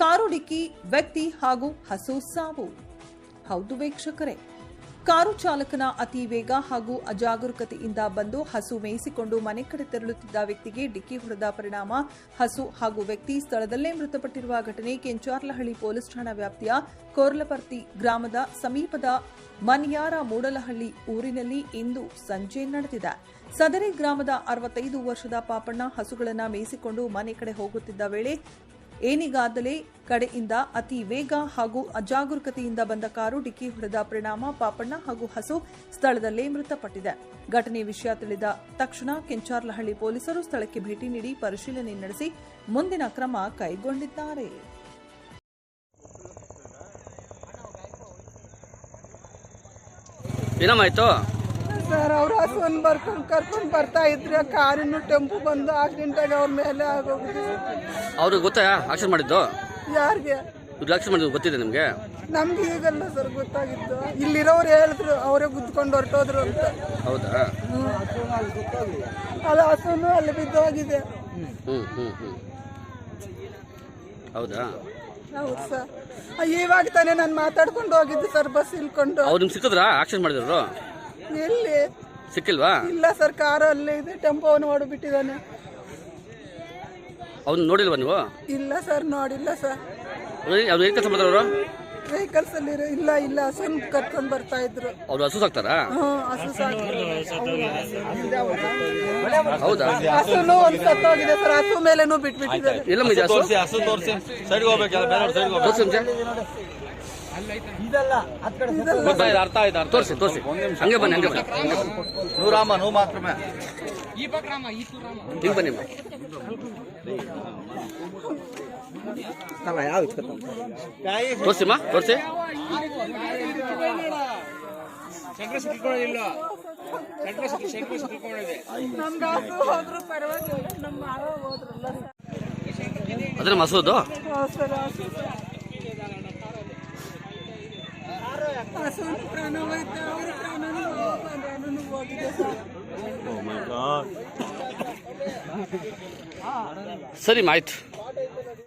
Car ಡಿಕ್ಕಿ, ವ್ಯಕ್ತಿ ಹಾಗೂ ಹಸು ಸಾವು. ಹೌದು ವೀಕ್ಷಕರೇ, ಕಾರು ಚಾಲಕನ ಅತಿ ವೇಗ ಹಾಗೂ ಅಜಾಗರೂಕತೆಯಿಂದ ಬಂದು ಹಸು ಮೇಯಿಸಿಕೊಂಡು ಮನೆ ಕಡೆ ತೆರಳುತ್ತಿದ್ದ ವ್ಯಕ್ತಿಗೆ ಡಿಕ್ಕಿ ಹೊಡೆದ ಪರಿಣಾಮ ಹಸು ಹಾಗೂ ವ್ಯಕ್ತಿ ಸ್ಥಳದಲ್ಲೇ ಮೃತಪಟ್ಟಿರುವ ಘಟನೆ ಕೆಂಚಾರ್ಲಹಳ್ಳಿ ಪೊಲೀಸ್ ಠಾಣಾ ವ್ಯಾಪ್ತಿಯ ಕೋರ್ಲಪರ್ತಿ ಗ್ರಾಮದ ಸಮೀಪದ ಮನ್ಯಾರ ಮೂಡಲಹಳ್ಳಿ ಊರಿನಲ್ಲಿ ಇಂದು ಸಂಜೆ ನಡೆದಿದೆ. ಸದರಿ ಗ್ರಾಮದ ಅರವತ್ತೈದು ವರ್ಷದ ಪಾಪಣ್ಣ ಹಸುಗಳನ್ನು ಮೇಯಿಸಿಕೊಂಡು ಮನೆ ಕಡೆ ಹೋಗುತ್ತಿದ್ದ ವೇಳೆ ಏನಿಗಾದಲೇ ಕಡೆಯಿಂದ ಅತಿ ವೇಗ ಹಾಗೂ ಅಜಾಗರೂಕತೆಯಿಂದ ಬಂದ ಕಾರು ಡಿಕ್ಕಿ ಹೊಡೆದ ಪರಿಣಾಮ ಪಾಪಣ್ಣ ಹಾಗೂ ಹಸು ಸ್ಥಳದಲ್ಲೇ ಮೃತಪಟ್ಟಿದೆ. ಘಟನೆ ವಿಷಯ ತಿಳಿದ ತಕ್ಷಣ ಕೆಂಚಾರ್ಲಹಳ್ಳಿ ಪೊಲೀಸರು ಸ್ಥಳಕ್ಕೆ ಭೇಟಿ ನೀಡಿ ಪರಿಶೀಲನೆ ನಡೆಸಿ ಮುಂದಿನ ಕ್ರಮ ಕೈಗೊಂಡಿದ್ದಾರೆ. ಏನಮ್ಮಾಯ್ತು ಸರ್ ಅವ್ರ ಹಸುವನ್ನು ಬರ್ಕೊಂಡು ಕರ್ಕೊಂಡು ಬರ್ತಾ ಇದ್ರೆ. ಕಾರಿನ ಟೆಂಪು ಬಂದು ಆಕ್ಸಿಡೆಂಟಾಗಿ ಅವ್ರ ಮೇಲೆ ಆಗೋಗಿದೆ. ಅವ್ರಿಗೆ ಗೊತ್ತಾ? ಆಕ್ಷನ್ ಮಾಡಿದ್ದು? ಯಾರಿಗೆ? ಇವ್ರು ಆಕ್ಷನ್ ಮಾಡಿದ್ದು ಗೊತ್ತಿದೆ ನಿಮಗೆ? ನಮ್ಗೆ ಈಗಲ್ಲ ಸರ್ ಗೊತ್ತಾಗಿತ್ತು ಇಲ್ಲಿರೋರು ಹೇಳಿದ್ರು ಅವರೇ ಗುದ್ಕೊಂಡು ಹೊರಟೋದ್ರು ಅಂತ. ಹೌದಾ? ಅದು ಹಸುನು ಅಲ್ಲಿ ಬಿದ್ದೋಗಿದೆ. ಹ್ಞೂ ಹ್ಞೂ ಹ್ಞೂ ಹೌದಾ? ಹೌದು ಸರ್. ಇವಾಗ ತಾನೇ ನಾನು ಮಾತಾಡ್ಕೊಂಡು ಹೋಗಿದ್ದು ಸರ್ ಬಸ್ ಇಲ್ಕೊಂಡು ಅವ್ರು ನಿಮ್ಗೆ ಸಿಕ್ಕಿದ್ರಾ? ಆಕ್ಷನ್ ಮಾಡಿದ್ರು ಎಲ್ಲಿ? ಸಿಕ್ಕಿಲ್ವಾ? ಇಲ್ಲ ಸರ್ ಕಾರು ಅಲ್ಲೇ ಇದೆ ಟೆಂಪೋವನ್ನು ಹೊಡೆಬಿಟ್ಟಿದ್ದಾನೆ ಅವ್ನು ನೋಡಿಲ್ವಾ ನೀವು? ಇಲ್ಲ ಸರ್ ನೋಡಿಲ್ಲ ಸರ್. ಅವ್ರು ಏನು ಕೆಲಸ ಮಾಡಿದ್ರು ಅವರು? ವೆಹಿಕಲ್ಸ್ ಅಲ್ಲಿ ಇರೋ- ಇಲ್ಲ ಇಲ್ಲ ಹಸುನ್ ಕರ್ಕೊಂಡು ಬರ್ತಾ ಇದ್ರು. ಅವ್ರು ಹಸು ಸಾಕ್ತಾರಾ? ಹ್ಞೂ ಹಸು ಸಾಕು ಹೌದಾ? ಹಸುನು ಒಂದು ಸತ್ತೋಗಿದೆ ಸರ್ ಹಸು ಮೇಲೆನೂ ಬಿಟ್ಬಿಟ್ಟಿದ್ದಾರೆ. ಎಲ್ಲಮ್ಮ ಇದೆ ಹಸು? ತೋರಿಸಿ ಹಸು ತೋರಿಸಿ. ಸೈಡ್ಗೆ ಹೋಗ್ಬೇಕಲ್ಲ ಬೇರೆ ಸೈಡ್ಗೆ ಹೋಗ್ಬೇಕು. ತೋರಿಸಿ ಮುಂಚೆ ಅರ್ಥ ಆಯ್ತು ಅರ್ಥ ತೋರಿಸಿ ತೋರಿಸಿ. ಹಂಗೆ ಬನ್ನಿ ಹಂಗೆ ಬನ್ನಿ. ಹಂಗೆ ಬನ್ನಿ. ನೂರಾಮ ನೂ ಮಾತ್ರಮೇ. ಹಿಂಗೆ ಬನ್ನಿ ಅಮ್ಮ. ತೋರಿಸಿಮ್ಮ ತೋರಿಸಿ. ಅದ್ರ ಮಸೂದು? ಹೌದು ಸರ್ ಹಸು ಹಸು ಪ್ರಾಣ ಹೋಯ್ತು ಅವ್ರ ಪ್ರಾಣನೂ ಪ್ರಾಣನೂ ಹೋಗಿದೆ ಸರ್ ಸರಿ ಆಯ್ತು